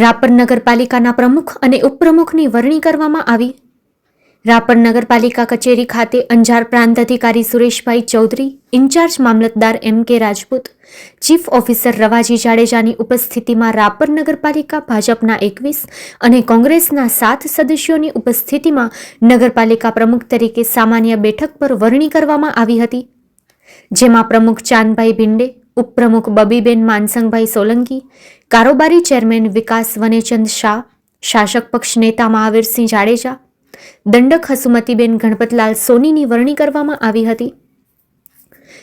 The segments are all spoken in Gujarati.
રાપર નગરપાલિકાના પ્રમુખ અને ઉપપ્રમુખની વરણી કરવામાં આવી. રાપર નગરપાલિકા કચેરી ખાતે અંજાર પ્રાંત અધિકારી સુરેશભાઈ ચૌધરી, ઇન્ચાર્જ મામલતદાર M K Rajput, chief officer Ravaji જાડેજાની ઉપસ્થિતિમાં રાપર નગરપાલિકા ભાજપના એકવીસ અને કોંગ્રેસના સાત સદસ્યોની ઉપસ્થિતિમાં નગરપાલિકા પ્રમુખ તરીકે સામાન્ય બેઠક પર વરણી કરવામાં આવી હતી. જેમાં પ્રમુખ ચાંદભાઈ ભિંડે, ઉપપ્રમુખ બબીબેન માનસંગભાઈ સોલંકી, કારોબારી ચેરમેન વિકાસ વનેચંદ શાહ, શાસક પક્ષ નેતા મહાવીરસિંહ જાડેજા, દંડક હસુમતીબેન ગણપતલાલ સોનીની વરણી કરવામાં આવી હતી.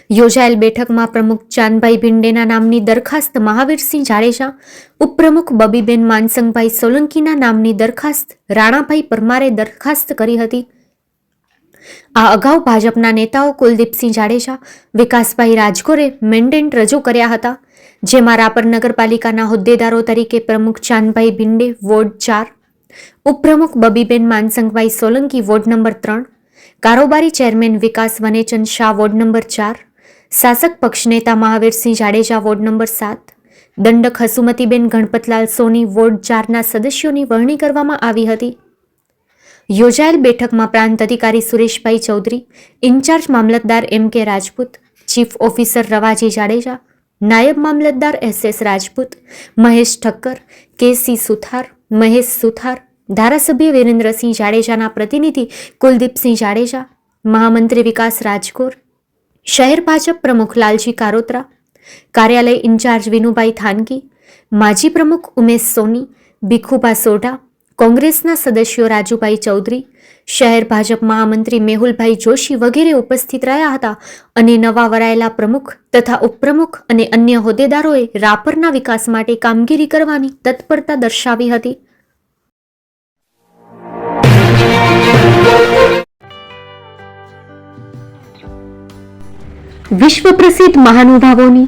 યોજાયેલ બેઠકમાં પ્રમુખ ચાંદભાઈ ભિંડેના નામની દરખાસ્ત મહાવીરસિંહ જાડેજા, ઉપપ્રમુખ બબીબેન માનસંગભાઈ સોલંકીના નામની દરખાસ્ત રાણાભાઈ પરમારે દરખાસ્ત કરી હતી. આ અગાઉ ભાજપના નેતાઓ કુલદીપસિંહ જાડેજા, વિકાસભાઈ રાજગોરે મેન્ડેન્ટ રજૂ કર્યા હતા, જેમાં રાપર નગરપાલિકાના હોદ્દેદારો તરીકે પ્રમુખ ચાંદભાઈ ભિંડે વોર્ડ ચાર, ઉપપ્રમુખ બબીબેન માનસંગભાઈ સોલંકી વોર્ડ નંબર ત્રણ, કારોબારી chairman Vikas Vanechand Shah ward number ચાર, શાસક પક્ષ નેતા મહાવીરસિંહ જાડેજા વોર્ડ નંબર સાત, દંડક હસુમતીબેન ગણપતલાલ સોની વોર્ડ ચારના સદસ્યોની વરણી કરવામાં આવી હતી. યોજાયેલ બેઠકમાં પ્રાંત અધિકારી સુરેશભાઈ ચૌધરી, ઇન્ચાર્જ મામલતદાર M K Rajput, chief officer Ravaji Jadeja, નાયબ મામલતદાર S S Rajput, Mahesh Thakkar K C Suthar, Mahesh Suthar, ધારાસભ્ય વિરેન્દ્રસિંહ જાડેજાના પ્રતિનિધિ કુલદીપસિંહ જાડેજા, મહામંત્રી વિકાસ રાજકોર શહેર ભાજપ પ્રમુખ લાલજી કારોત્રા, કાર્યાલય ઇન્ચાર્જ વિનુભાઈ થાનકી માજી પ્રમુખ ઉમેશ સોની, ભીખુભા સોઢા કોંગ્રેસના સદસ્યો રાજુભાઈ ચૌધરી, શહેર ભાજપ મહામંત્રી મેહુલભાઈ જોશી વગેરે ઉપસ્થિત રહ્યા હતા અને નવા વરાયેલા પ્રમુખ તથા ઉપપ્રમુખ અને અન્ય હોદ્દેદારોએ રાપરના વિકાસ માટે કામગીરી કરવાની તત્પરતા દર્શાવી હતી. વિશ્વ પ્રસિદ્ધ મહાનુભાવોની